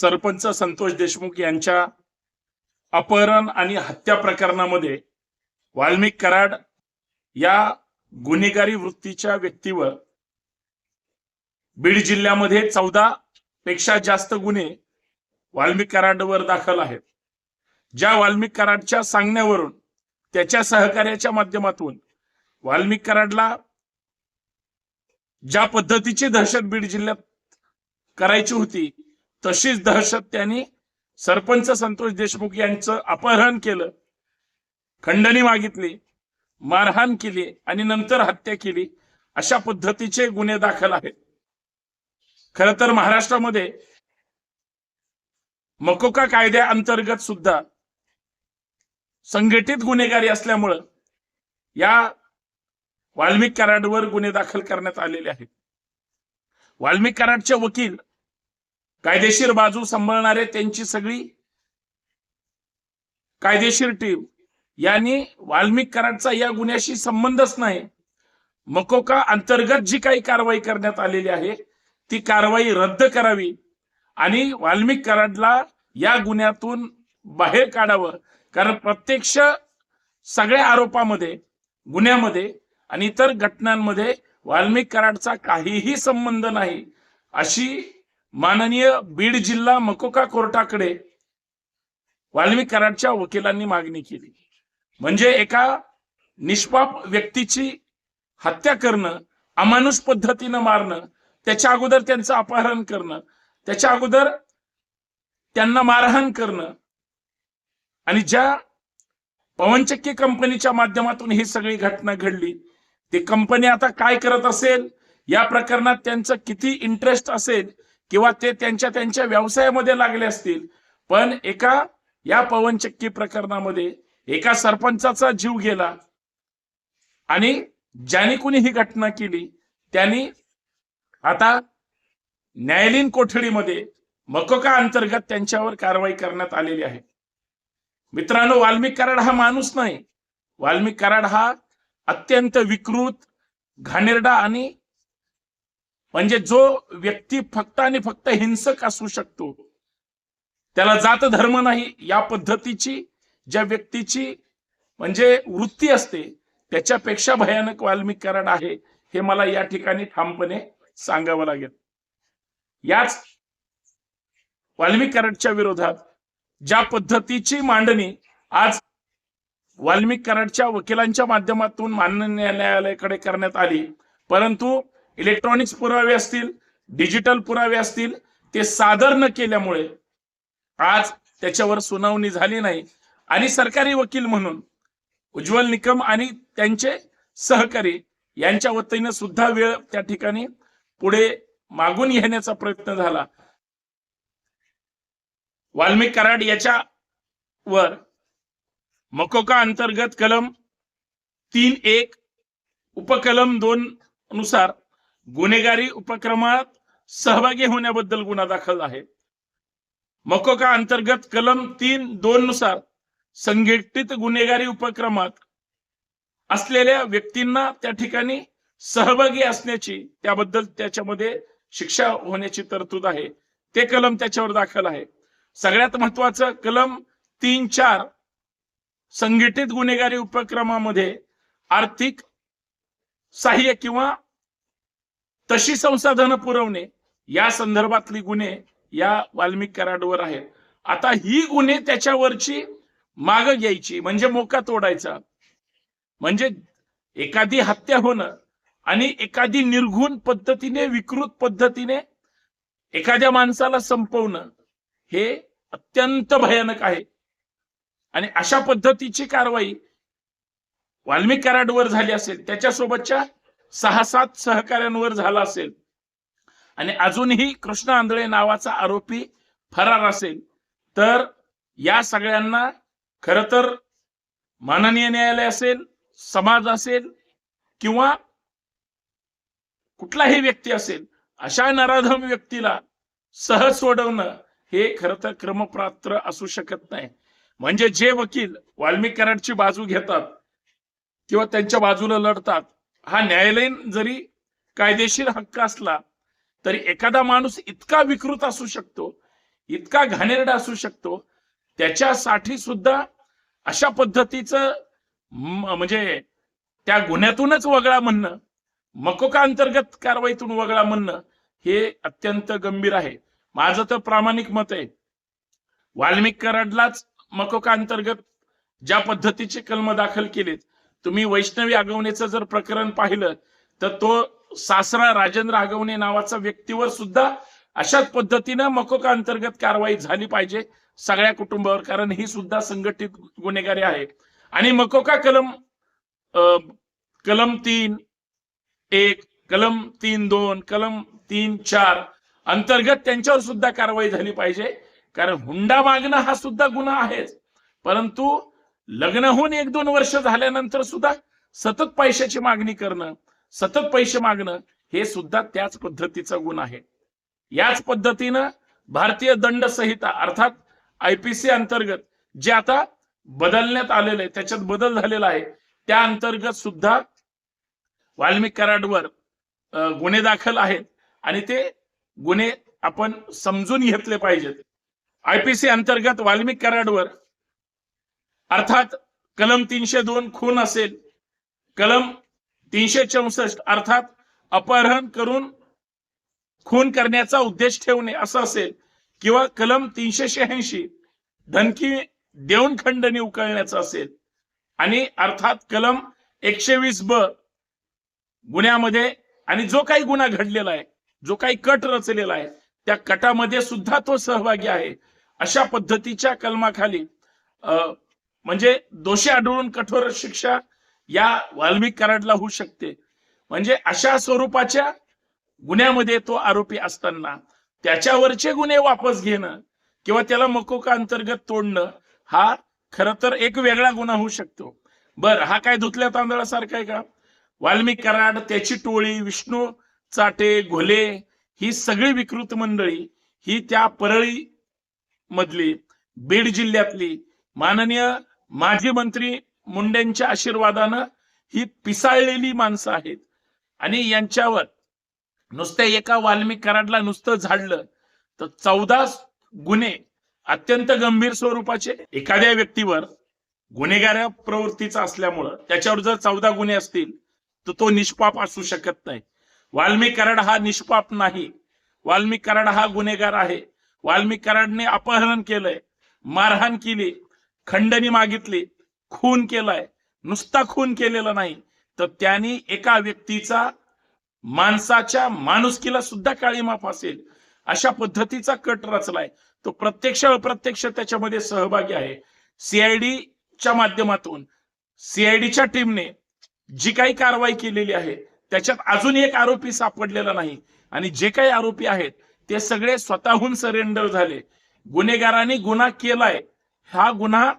सरपंच संतोष देशमुख यांच्या अपहरण आणि हत्या प्रकरणामध्ये वाल्मिक कराड या गुन्हेगारी वृत्तीच्या व्यक्तीवर बीड जिल्ह्यामध्ये चौदा पेक्षा जास्त गुन्हे वाल्मिक कराडवर दाखल आहेत. ज्या वाल्मिक कराडच्या सांगण्यावरून त्याच्या सहकार्याच्या माध्यमातून वाल्मिक कराडला ज्या पद्धतीची दहशत बीड जिल्ह्यात करायची होती तशीच दहशत त्यांनी सरपंच संतोष देशमुख यांचं अपहरण केलं खंडणी मागितली मारहाण केली आणि नंतर हत्या केली अशा पद्धतीचे गुन्हे दाखल आहेत. खर तर महाराष्ट्रामध्ये मकोका कायद्याअंतर्गत सुद्धा संघटित गुन्हेगारी असल्यामुळं या वाल्मिक कराडवर गुन्हे दाखल करण्यात आलेले आहेत. वाल्मिक कराडचे वकील कायदेशीर बाजू सांभाळणारे त्यांची सगळी कायदेशीर टीम. यांनी वाल्मिक कराडचा या गुन्ह्याशी संबंधच नाही. मकोका अंतर्गत जी काही कारवाई करण्यात आलेली आहे ती कारवाई रद्द करावी आणि वाल्मिक कराडला या गुन्ह्यातून बाहेर काढावं. कारण प्रत्यक्ष सगळ्या आरोपामध्ये गुन्ह्यामध्ये आणि इतर घटनांमध्ये वाल्मिक कराडचा काहीही संबंध नाही अशी माननीय बीड जिल्हा मकोका कोर्टाकडे वाल्मिक कराडच्या वकिलांनी मागणी केली. म्हणजे एका निष्पाप व्यक्तीची हत्या करणं अमानुष पद्धतीनं मारणं त्याच्या अगोदर त्यांचं अपहरण करणं त्याच्या अगोदर त्यांना मारहाण करणं आणि ज्या पवनचक्की कंपनीच्या माध्यमातून ही सगळी घटना घडली ती कंपनी आता काय करत असेल? या प्रकरणात त्यांचं किती इंटरेस्ट असेल? किंवा ते त्यांच्या त्यांच्या व्यवसायामध्ये लागले असतील. पण एका या पवनचक्की प्रकरणामध्ये एका सरपंचाचा जीव गेला. आणि ज्याने कुणी ही घटना केली त्यांनी आता न्यायालयीन कोठडीमध्ये मकोका अंतर्गत त्यांच्यावर कारवाई करण्यात आलेली आहे. मित्रांनो वाल्मिक कराड हा माणूस नाही. वाल्मिक कराड हा अत्यंत विकृत घाणेरडा आणि म्हणजे जो व्यक्ती फक्त आणि फक्त हिंसक असू शकतो त्याला जात धर्म नाही या पद्धतीची ज्या व्यक्तीची म्हणजे वृत्ती असते त्याच्यापेक्षा भयानक वाल्मिकरण आहे हे मला या ठिकाणी ठामपणे सांगावं लागेल. याच वाल्मिकरडच्या विरोधात ज्या पद्धतीची मांडणी आज वाल्मिक कराडच्या वकिलांच्या माध्यमातून माननीय न्यायालयाकडे करण्यात आली परंतु इलेक्ट्रॉनिक्स पुरावे असतील डिजिटल पुरावे असतील ते सादर न केल्यामुळे आज त्याच्यावर सुनावणी झाली नाही. आणि सरकारी वकील म्हणून उज्ज्वल निकम आणि त्यांचे सहकारी यांच्या वतीने सुद्धा वेळ त्या ठिकाणी पुढे मागून घेण्याचा प्रयत्न झाला. वाल्मिक कराड याच्या वर मकोका अंतर्गत कलम तीन एक उपकलम दोन नुसार गुन्हेगारी उपक्रमात सहभागी होण्याबद्दल गुन्हा दाखल आहे. मकोका अंतर्गत कलम तीन दोन नुसार संघटित गुन्हेगारी उपक्रमात असलेल्या व्यक्तींना त्या ठिकाणी सहभागी असण्याची त्याबद्दल त्याच्यामध्ये शिक्षा होण्याची तरतूद आहे. ते कलम त्याच्यावर दाखल आहे. सगळ्यात महत्वाचं कलम तीन चार संघटित गुन्हेगारी उपक्रमामध्ये आर्थिक सहाय्य किंवा तशी संसाधनं पुरवणे या संदर्भातली गुन्हे या वाल्मिक कराडवर आहेत. आता ही गुन्हे त्याच्यावरची माग घ्यायची म्हणजे मोका तोडायचा. म्हणजे एखादी हत्या होणं आणि एखादी निर्घुण पद्धतीने विकृत पद्धतीने एखाद्या माणसाला संपवणं हे अत्यंत भयानक आहे. आणि अशा पद्धतीची कारवाई वाल्मिक कराडवर झाली असेल त्याच्यासोबतच्या सहा सात सहकाऱ्यांवर झाला असेल. आणि अजूनही कृष्ण आंधळे नावाचा आरोपी फरार असेल. तर या सगळ्यांना खर तर माननीय न्यायालय असेल समाज असेल किंवा कुठलाही व्यक्ती असेल अशा नराधम व्यक्तीला सहज सोडवणं हे खर तर क्रमपात्र असू शकत नाही. म्हणजे जे वकील वाल्मिक कराडची बाजू घेतात किंवा त्यांच्या बाजूला लढतात हा न्यायालयीन जरी कायदेशीर हक्क असला तरी एखादा माणूस इतका विकृत असू शकतो इतका घाणेरडा असू शकतो त्याच्यासाठी सुद्धा अशा पद्धतीचं म्हणजे त्या गुन्ह्यातूनच वगळा म्हणणं मकोका अंतर्गत कारवाईतून वगळा म्हणणं हे अत्यंत गंभीर आहे. माझं तर प्रामाणिक मत आहे. वाल्मिक कराडलाच मकोका अंतर्गत ज्या पद्धतीचे कलम दाखल केलेत तुम्ही वैष्णवी आगवणेचं जर प्रकरण पाहिलं तर तो सासरा राजेंद्र आगवणे नावाचा व्यक्तीवर सुद्धा अशाच पद्धतीनं मकोका अंतर्गत कारवाई झाली पाहिजे सगळ्या कुटुंबावर कारण ही सुद्धा संघटित गुन्हेगारी आहे. आणि मकोका कलम अं, कलम तीन एक कलम तीन दोन कलम तीन चार अंतर्गत त्यांच्यावर सुद्धा कारवाई झाली पाहिजे. कारण हुंडा मागणं हा सुद्धा गुन्हा आहेच. परंतु लग्न होऊन एक दोन वर्ष झाल्यानंतर सुद्धा सतत पैशाची मागणी करणं सतत पैसे मागणं हे सुद्धा त्याच पद्धतीचा गुण आहे. याच पद्धतीनं भारतीय दंड संहिता अर्थात आयपीसी अंतर्गत जे आता बदलण्यात आलेलं आहे त्याच्यात बदल झालेला आहे त्या अंतर्गत सुद्धा वाल्मिक कराडवर गुन्हे दाखल आहेत आणि ते गुन्हे आपण समजून घेतले पाहिजेत. आयपीसी अंतर्गत वाल्मिक कराडवर अर्थात कलम तीनशे दोन खून असेल. कलम तीनशे चौसष्ट अर्थात अपहरण करून खून करण्याचा उद्देश ठेवणे असं असेल किंवा कलम तीनशे शहाऐंशी धनकी देऊन खंडणी उकळण्याचं असेल. आणि अर्थात कलम एकशे वीस ब गुन्ह्यामध्ये आणि जो काही गुन्हा घडलेला आहे जो काही कट रचलेला आहे त्या कटामध्ये सुद्धा तो सहभागी आहे. अशा पद्धतीच्या कलमाखाली अं म्हणजे दोषी आढळून कठोर शिक्षा या वाल्मिक कराडला होऊ शकते. म्हणजे अशा स्वरूपाच्या गुन्ह्यामध्ये तो आरोपी असताना त्याच्यावरचे गुन्हे वापस घेणं किंवा त्याला मकोका अंतर्गत तोडणं हा खर तर एक वेगळा गुन्हा होऊ शकतो. बर हा काय धुतल्या तांदळासारखा आहे का? वाल्मिक कराड त्याची टोळी विष्णू चाटे घोले ही सगळी विकृत मंडळी ही त्या परळी मधली बीड जिल्ह्यातली माननीय माजी मंत्री मुंडेंच्या आशीर्वादानं ही पिसाळलेली माणसं आहेत. आणि यांच्यावर नुसत्या एका वाल्मिक कराडला नुसतं झाडलं तर चौदा गुन्हे अत्यंत गंभीर स्वरूपाचे एखाद्या व्यक्तीवर गुन्हेगार प्रवृत्तीचा असल्यामुळं त्याच्यावर जर चौदा गुन्हे असतील तर तो निष्पाप असू शकत नाही. वाल्मिक कराड हा निष्पाप नाही. वाल्मिक कराड हा गुन्हेगार आहे. वाल्मिक कराडने अपहरण केलंय मारहाण केली खंडणी मागितली खून केलाय. नुसता खून केलेला नाही. तर त्यांनी एका व्यक्तीचा माणसाच्या माणुसकीला सुद्धा काळीमाफ असेल. अशा पद्धतीचा कट रचलाय. तो प्रत्यक्ष अप्रत्यक्ष त्याच्यामध्ये सहभागी आहे. सीआयडीच्या माध्यमातून सीआयडीच्या टीमने जी काही कारवाई केलेली आहे त्याच्यात अजून एक आरोपी सापडलेला नाही. आणि जे काही आरोपी आहेत ते सगळे स्वतःहून सरेंडर झाले. गुन्हेगारांनी गुन्हा केलाय. हा गुन्हा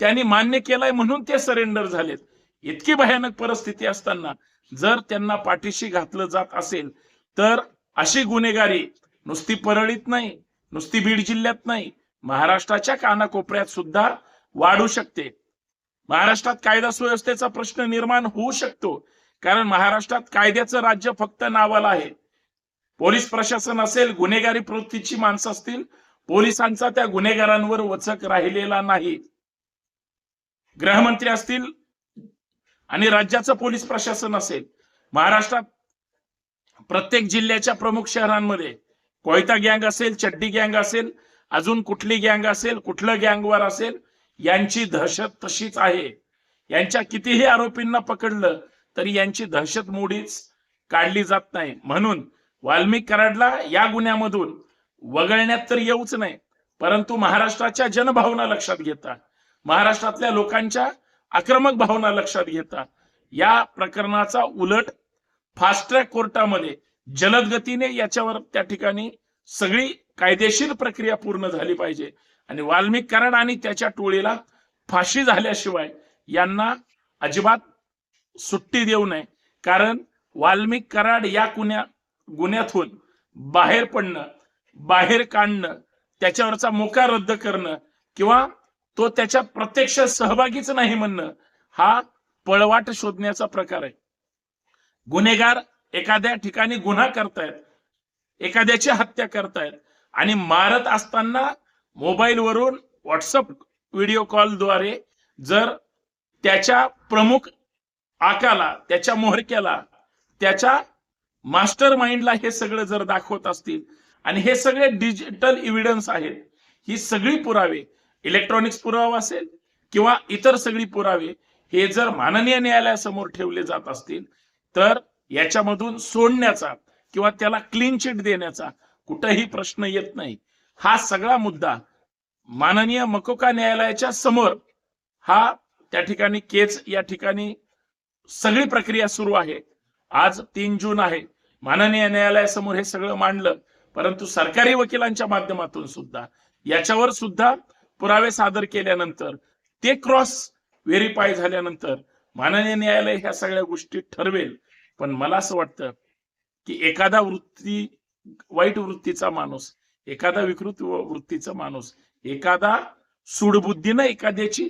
त्यांनी मान्य केलाय म्हणून ते सरेंडर झालेत. इतकी भयानक परिस्थिती असताना जर त्यांना पाठीशी घातलं जात असेल तर अशी गुन्हेगारी नुसती परळीत नाही नुसती बीड जिल्ह्यात नाही महाराष्ट्राच्या कानाकोपऱ्यात सुद्धा वाढू शकते. महाराष्ट्रात कायदा सुव्यवस्थेचा प्रश्न निर्माण होऊ शकतो कारण महाराष्ट्रात कायद्याचं राज्य फक्त नावाला आहे. पोलीस प्रशासन असेल गुन्हेगारी प्रवृत्तीची माणसं असतील पोलिसांचा त्या गुन्हेगारांवर वचक राहिलेला नाही. गृहमंत्री असतील आणि राज्याचं पोलीस प्रशासन असेल महाराष्ट्रात प्रत्येक जिल्ह्याच्या प्रमुख शहरांमध्ये कोयता गँग असेल चड्डी गँग असेल अजून कुठली गँग असेल कुठलं गँगवर असेल यांची दहशत तशीच आहे. यांच्या कितीही आरोपींना पकडलं तरी यांची दहशत मोडीच काढली जात नाही. म्हणून वाल्मिक कराडला या गुन्ह्यामधून वगळण्यात तर येऊच नाही परंतु महाराष्ट्राच्या जनभावना लक्षात घेता महाराष्ट्रातल्या लोकांच्या आक्रमक भावना लक्षात घेता या प्रकरणाचा उलट फास्ट ट्रॅक कोर्टामध्ये जलद गतीने याच्यावर त्या ठिकाणी सगळी कायदेशीर प्रक्रिया पूर्ण झाली पाहिजे. आणि वाल्मिक कराड आणि त्याच्या टोळीला फाशी झाल्याशिवाय यांना अजिबात सुट्टी देऊ नये कारण वाल्मिक कराड या गुन्ह्या गुन्ह्यातून बाहेर पडणं बाहेर काढणं त्याच्यावरचा मोका रद्द करणं किंवा तो त्याच्या प्रत्यक्ष सहभागीच नाही म्हणणं हा पळवाट शोधण्याचा प्रकार आहे. गुन्हेगार एखाद्या ठिकाणी गुन्हा करतायत एखाद्याची हत्या करतायत आणि मारत असताना मोबाईलवरून व्हॉट्सअप व्हिडिओ कॉलद्वारे जर त्याच्या प्रमुख आकाला त्याच्या मोहरक्याला त्याच्या मास्टर माइंडला हे सगळं जर दाखवत असतील आणि हे सगळे डिजिटल इव्हिडन्स आहेत. ही सगळी पुरावे इलेक्ट्रॉनिक्स पुरावा असेल किंवा इतर सगळी पुरावे हे जर माननीय न्यायालयासमोर ठेवले जात असतील तर याच्यामधून सोडण्याचा किंवा त्याला क्लीन चिट देण्याचा कुठंही प्रश्न येत नाही. हा सगळा मुद्दा माननीय मकोका न्यायालयाच्या समोर हा त्या ठिकाणी केस या ठिकाणी सगळी प्रक्रिया सुरू आहे. आज तीन जून आहे. माननीय न्यायालयासमोर हे सगळं मांडलं. परंतु सरकारी वकिलांच्या माध्यमातून सुद्धा याच्यावर सुद्धा पुरावे सादर केल्यानंतर ते क्रॉस व्हेरीफाय झाल्यानंतर माननीय न्यायालय ह्या सगळ्या गोष्टी ठरवेल. पण मला असं वाटतं की एखादा वृत्ती वाईट वृत्तीचा माणूस एखादा विकृत वृत्तीचा माणूस एखादा सूडबुद्धीनं एखाद्याची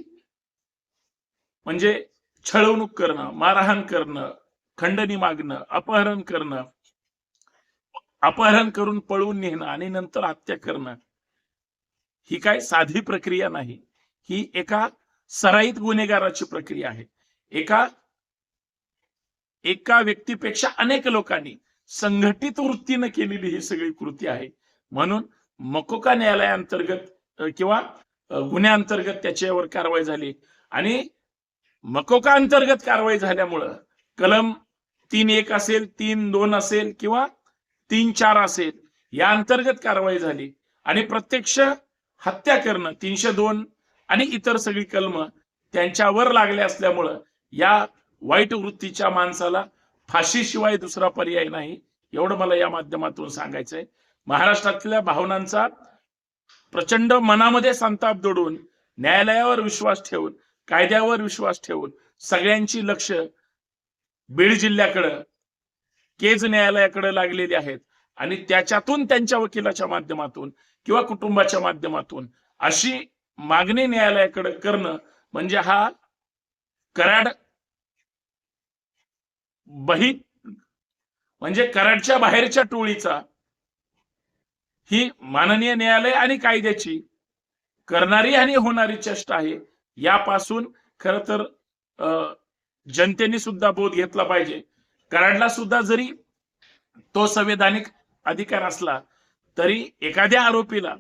म्हणजे छळवणूक करणं मारहाण करणं खंडणी मागणं अपहरण करणं अपहरण करून पळवून नेणं आणि नंतर हत्या करणं ही काय साधी प्रक्रिया नाही. ही एका सराईत गुन्हेगाराची प्रक्रिया आहे. एका एका व्यक्तीपेक्षा अनेक लोकांनी संघटित वृत्तीनं केलेली ही सगळी कृती आहे. म्हणून मकोका न्यायालयाअंतर्गत किंवा गुन्ह्याअंतर्गत त्याच्यावर कारवाई झाली. आणि मकोका अंतर्गत कारवाई झाल्यामुळं कलम तीन एक असेल तीन दोन असेल किंवा तीन चार असेल या अंतर्गत कारवाई झाली. आणि प्रत्यक्ष हत्या करणं तीनशे दोन आणि इतर सगळी कलम त्यांच्यावर लागले असल्यामुळं या वाईट वृत्तीच्या माणसाला फाशीशिवाय दुसरा पर्याय नाही एवढं मला या माध्यमातून सांगायचंय. महाराष्ट्रातल्या भावनांचा प्रचंड मनामध्ये संताप दडून न्यायालयावर विश्वास ठेवून कायद्यावर विश्वास ठेवून सगळ्यांची लक्ष बीड जिल्ह्याकडं केज न्यायालयाकडे लागलेली आहेत. आणि त्याच्यातून त्यांच्या वकिलाच्या माध्यमातून किंवा कुटुंबाच्या माध्यमातून अशी मागणी न्यायालयाकडे करणं म्हणजे हा कराड बही म्हणजे कराडच्या बाहेरच्या टोळीचा ही माननीय न्यायालय आणि कायद्याची करणारी आणि होणारी चेष्टा आहे. यापासून खर तर जनतेने सुद्धा बोध घेतला पाहिजे. कराडला सुद्धा जरी तो संवैधानिक अधिकार असला तरी एखाद्या आरोपीला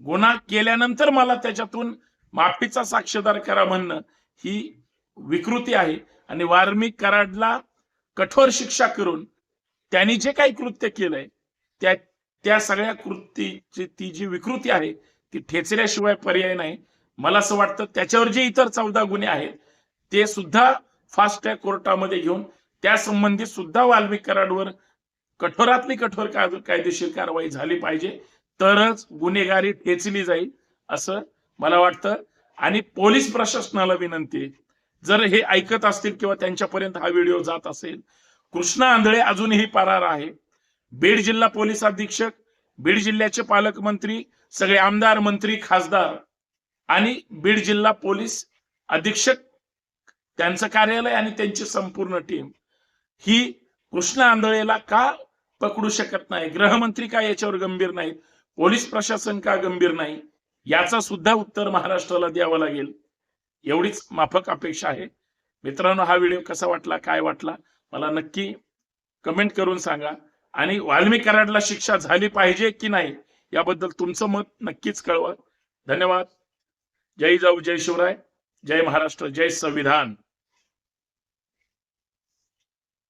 गुन्हा केल्यानंतर मला त्याच्यातून माफीचा साक्षीदार करा म्हणणं ही विकृती आहे. आणि वार्मिक कराडला कठोर शिक्षा करून त्यांनी जे काही कृत्य केलंय त्या त्या सगळ्या कृतीची ती जी विकृती आहे ती ठेचल्याशिवाय पर्याय नाही. मला असं वाटतं त्याच्यावर जे इतर चौदा गुन्हे आहेत ते सुद्धा फास्ट ट्रॅक कोर्टामध्ये घेऊन त्यासंबंधी सुद्धा वाल्मिक कराडवर कठोरातली कठोर कायदेशीर कारवाई झाली पाहिजे. तरच गुन्हेगारी ठेचली जाईल असं मला वाटतं. आणि पोलीस प्रशासनाला विनंती जर हे ऐकत असतील किंवा त्यांच्यापर्यंत हा व्हिडिओ जात असेल कृष्णा आंधळे अजूनही परार आहे. बीड जिल्हा पोलीस अधीक्षक बीड जिल्ह्याचे पालकमंत्री सगळे आमदार मंत्री खासदार आणि बीड जिल्हा पोलीस अधीक्षक त्यांचं कार्यालय आणि त्यांची संपूर्ण टीम. ही कृष्ण आंधळेला का पकडू शकत नाही? गृहमंत्री का याच्यावर गंभीर नाहीत? पोलीस प्रशासन का गंभीर नाही? याचा सुद्धा उत्तर महाराष्ट्राला द्यावं लागेल. एवढीच माफक अपेक्षा आहे. मित्रांनो हा व्हिडिओ कसा वाटला काय वाटला मला नक्की कमेंट करून सांगा. आणि वाल्मी कराडला शिक्षा झाली पाहिजे की नाही याबद्दल तुमचं मत नक्कीच कळवा. धन्यवाद. जय जाऊ जय शिवराय. जय महाराष्ट्र जय संविधान.